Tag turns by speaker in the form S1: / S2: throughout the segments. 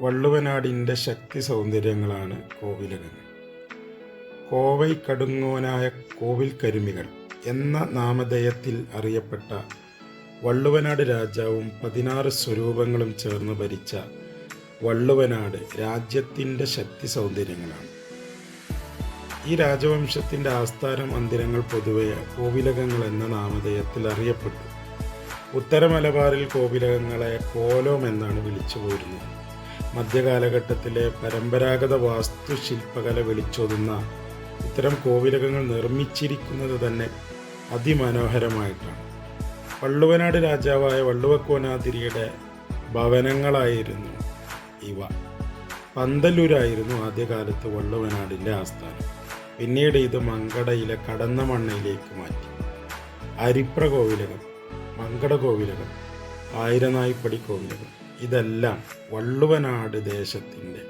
S1: വള്ളുവനാടിന്റെ ശക്തി സൗന്ദര്യങ്ങളാണ് കോവിലകങ്ങൾ കോവൈ കടുങ്ങോനായ കോവിൽ കരുമികൾ എന്ന നാമധേയത്തിൽ അറിയപ്പെട്ട വള്ളുവനാട് രാജാവും പതിനാറ് സ്വരൂപങ്ങളും ചേർന്ന് ഭരിച്ച വള്ളുവനാട് രാജ്യത്തിന്റെ ശക്തി സൗന്ദര്യങ്ങളാണ്. ഈ രാജവംശത്തിന്റെ ആസ്ഥാന മന്ദിരങ്ങൾ പൊതുവെ കോവിലകങ്ങൾ എന്ന നാമധേയത്തിൽ അറിയപ്പെട്ടു. ഉത്തര മലബാറിൽ കോവിലകങ്ങളെ കോലോം എന്നാണ് വിളിച്ചു പോരുന്നത്. മധ്യകാലഘട്ടത്തിലെ പരമ്പരാഗത വാസ്തുശില്പകല വിളിച്ചോതുന്ന ഇത്തരം കോവിലകങ്ങൾ നിർമ്മിച്ചിരിക്കുന്നത് തന്നെ അതിമനോഹരമായിട്ടാണ്. വള്ളുവനാട് രാജാവായ വള്ളുവക്കോനാതിരിയുടെ ഭവനങ്ങളായിരുന്നു ഇവ. പന്തല്ലൂരായിരുന്നു ആദ്യകാലത്ത് വള്ളുവനാടിന്റെ ആസ്ഥാനം. പിന്നീട് ഇത് മങ്കടയിലെ കടന്ന മണ്ണയിലേക്ക് മാറ്റി. അരിപ്ര കോവിലകം മങ്കട കോവിലകം ആയിരനായിപ്പടി കോവിലകം ഇതെല്ലാം വള്ളുവനാട് ദേശത്തിന്റെ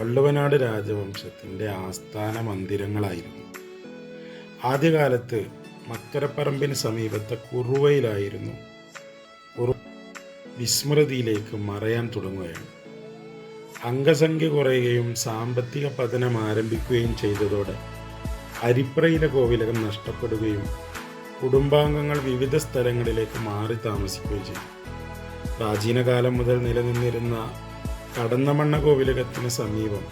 S1: വള്ളുവനാട് രാജവംശത്തിന്റെ ആസ്ഥാന മന്ദിരങ്ങളായിരുന്നു. ആദ്യകാലത്ത് മക്കരപ്പറമ്പിന് സമീപത്തെ കുറുവയിലായിരുന്നു കുറു വിസ്മൃതിയിലേക്ക് മറയാൻ തുടങ്ങുകയാണ്. അംഗസംഖ്യ കുറയുകയും സാമ്പത്തിക പതനം ആരംഭിക്കുകയും ചെയ്തതോടെ അരിപ്രയിലെ കോവിലകം നഷ്ടപ്പെടുകയും കുടുംബാംഗങ്ങൾ വിവിധ സ്ഥലങ്ങളിലേക്ക് മാറി താമസിക്കുകയും ചെയ്തു. പ്രാചീനകാലം മുതൽ നിലനിന്നിരുന്ന കടന്നമണ്ണ കോവിലകത്തിന് സമീപം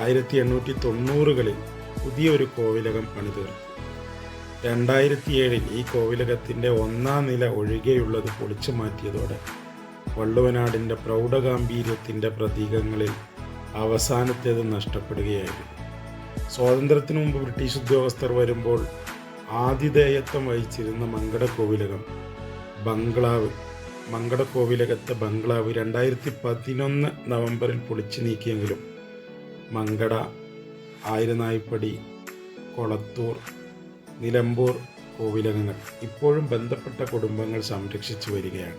S1: ആയിരത്തി എണ്ണൂറ്റി തൊണ്ണൂറുകളിൽ പുതിയൊരു കോവിലകം പണിതീർത്തു. രണ്ടായിരത്തി ഏഴിൽ ഈ കോവിലകത്തിന്റെ ഒന്നാം നില ഒഴികെയുള്ളത് പൊളിച്ചു മാറ്റിയതോടെ വള്ളുവനാടിന്റെ പ്രൗഢഗാംഭീര്യത്തിന്റെ പ്രതീകങ്ങളിൽ അവസാനത്തേത് നഷ്ടപ്പെടുകയായിരുന്നു. സ്വാതന്ത്ര്യത്തിനു മുമ്പ് ബ്രിട്ടീഷ് ഉദ്യോഗസ്ഥർ വരുമ്പോൾ ആതിഥേയത്വം വഹിച്ചിരുന്ന മങ്കട കോവിലകം ബംഗ്ലാവ് മങ്കട കോവിലകത്തെ ബംഗ്ലാവ് രണ്ടായിരത്തി പതിനൊന്ന് നവംബറിൽ പൊളിച്ചു നീക്കിയെങ്കിലും മങ്കട ആയിരനായ്പടി കൊളത്തൂർ നിലമ്പൂർ കോവിലകങ്ങൾ ഇപ്പോഴും ബന്ധപ്പെട്ട കുടുംബങ്ങൾ സംരക്ഷിച്ചു വരികയാണ്.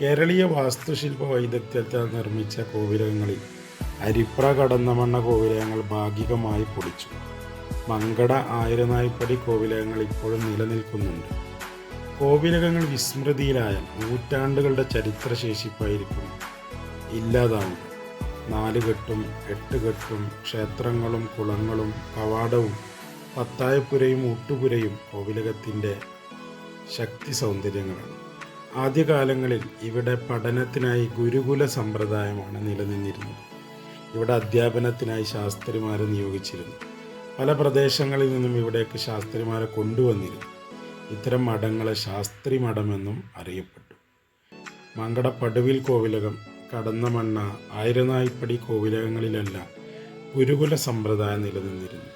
S1: കേരളീയ വാസ്തുശില്പ വൈദഗ്ധ്യത്താൽ നിർമ്മിച്ച കോവിലകങ്ങളിൽ അരിപ്ര കടന്നമണ്ണ കോവിലകങ്ങൾ ഭാഗികമായി പൊളിച്ചു മങ്കട ആയിരനായ്പടി കോവിലകങ്ങൾ ഇപ്പോഴും നിലനിൽക്കുന്നുണ്ട്. കോവിലകങ്ങൾ വിസ്മൃതിയിലായ നൂറ്റാണ്ടുകളുടെ ചരിത്രശേഷിപ്പായിരിക്കും. ഇല്ലാതാവുക നാലുകെട്ടും എട്ടുകെട്ടും ക്ഷേത്രങ്ങളും കുളങ്ങളും കവാടവും പത്തായപ്പുരയും ഊട്ടുപുരയും കോവിലകത്തിന്റെ ശക്തി സൗന്ദര്യങ്ങളാണ് ആദ്യകാലങ്ങളിൽ ഇവിടെ പഠനത്തിനായി ഗുരുകുല സമ്പ്രദായമാണ് നിലനിന്നിരുന്നത്. ഇവിടെ അധ്യാപനത്തിനായി ശാസ്ത്രിമാരെ നിയോഗിച്ചിരുന്നു. പല പ്രദേശങ്ങളിൽ നിന്നും ഇവിടേക്ക് ശാസ്ത്രിമാരെ കൊണ്ടുവന്നിരുന്നു. ഇത്തരം മഠങ്ങളെ ശാസ്ത്രി മഠമെന്നും അറിയപ്പെട്ടു. മങ്കട പടുവിൽ കോവിലകം കടന്നമണ്ണ ആയിരനായിപ്പടി കോവിലകങ്ങളിലെല്ലാം ഗുരുകുല സമ്പ്രദായം നിലനിന്നിരുന്നു.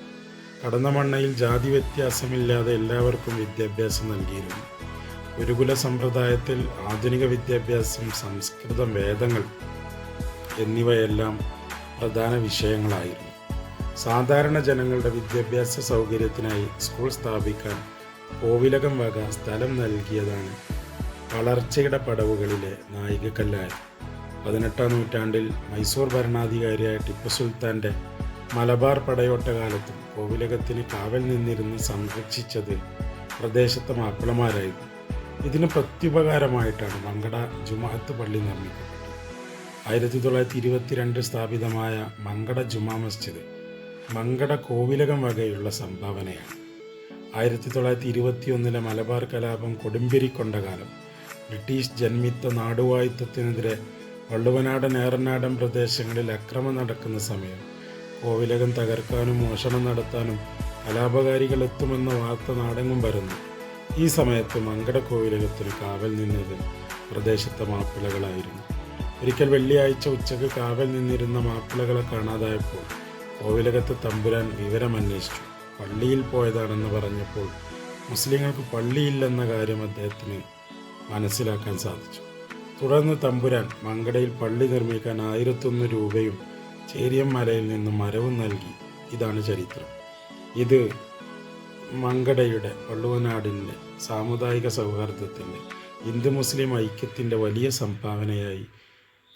S1: കടന്നമണ്ണയിൽ ജാതി വ്യത്യാസമില്ലാതെ എല്ലാവർക്കും വിദ്യാഭ്യാസം നൽകിയിരുന്നു. ഗുരുകുല സമ്പ്രദായത്തിൽ ആധുനിക വിദ്യാഭ്യാസം സംസ്കൃതം വേദങ്ങൾ എന്നിവയെല്ലാം പ്രധാന വിഷയങ്ങളായിരുന്നു. സാധാരണ ജനങ്ങളുടെ വിദ്യാഭ്യാസ സൗകര്യത്തിനായി സ്കൂൾ സ്ഥാപിക്കാൻ കോവിലകം വക സ്ഥലം നൽകിയതാണ് വളർച്ചയുടെ പടവുകളിലെ നായികക്കല്ലായ. പതിനെട്ടാം നൂറ്റാണ്ടിൽ മൈസൂർ ഭരണാധികാരിയായ ടിപ്പു സുൽത്താന്റെ മലബാർ പടയോട്ട കാലത്തും കോവിലകത്തിന് കാവൽ നിന്നിരുന്ന് സംരക്ഷിച്ചത് പ്രദേശത്തെ മാപ്പിളമാരായിരുന്നു. ഇതിന് പ്രത്യുപകാരമായിട്ടാണ് മങ്കട ജുമാഹത്ത് പള്ളി നിർമ്മിക്കപ്പെട്ടത്. ആയിരത്തി തൊള്ളായിരത്തി ഇരുപത്തിരണ്ടിൽ സ്ഥാപിതമായ മങ്കട ജുമാ മസ്ജിദ് മങ്കട കോവിലകം വകയുള്ള സംഭാവനയാണ്. ആയിരത്തി തൊള്ളായിരത്തി ഇരുപത്തി ഒന്നിലെ മലബാർ കലാപം കൊടുമ്പിരിക്കൊണ്ട കാലം ബ്രിട്ടീഷ് ജന്മിത്ത നാടുവായുത്വത്തിനെതിരെ വള്ളുവനാടൻ ഏറനാടൻ പ്രദേശങ്ങളിൽ അക്രമം നടക്കുന്ന സമയം കോവിലകം തകർക്കാനും മോഷണം നടത്താനും കലാപകാരികൾ എത്തുമെന്ന വാർത്ത നാടെങ്ങും വരുന്നു. ഈ സമയത്ത് മങ്കട കോവിലകത്തിന് കാവൽ നിന്നത് പ്രദേശത്തെ മാപ്പിളകളായിരുന്നു. ഒരിക്കൽ വെള്ളിയാഴ്ച ഉച്ചയ്ക്ക് കാവൽ നിന്നിരുന്ന മാപ്പിളകളെ കാണാതായപ്പോൾ കോവിലകത്തെ തമ്പുരാൻ വിവരമന്വേഷിച്ചു. പള്ളിയിൽ പോയതാണെന്ന് പറഞ്ഞപ്പോൾ മുസ്ലിങ്ങൾക്ക് പള്ളിയില്ലെന്ന കാര്യം അദ്ദേഹത്തിന് മനസ്സിലാക്കാൻ സാധിച്ചു. തുടർന്ന് തമ്പുരാൻ മങ്കടയിൽ പള്ളി നിർമ്മിക്കാൻ ആയിരത്തൊന്ന് രൂപയും ചേരിയം നിന്ന് നിന്നും മരവും നൽകി. ഇതാണ് ചരിത്രം. ഇത് മങ്കടയുടെ വള്ളുവനാടിന്റെ സാമുദായിക സൗഹാർദ്ദത്തിന്റെ ഹിന്ദു മുസ്ലിം ഐക്യത്തിന്റെ വലിയ സംഭാവനയായി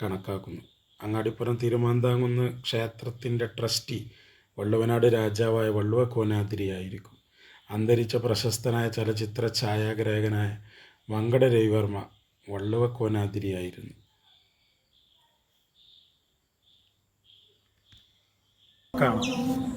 S1: കണക്കാക്കുന്നു. അങ്ങാടിപ്പുറം തിരുമാന്താങ്കുന്ന് ക്ഷേത്രത്തിന്റെ ട്രസ്റ്റി വള്ളുവനാട് രാജാവായ വള്ളുവ കോനാതിരിയായിരിക്കും അന്തരിച്ച പ്രശസ്തനായ ചലച്ചിത്ര ഛായാഗ്രാഹകനായ വങ്കട രവിവർമ്മ വള്ളുവ കോനാതിരിയായിരുന്നു
S2: കാണാം.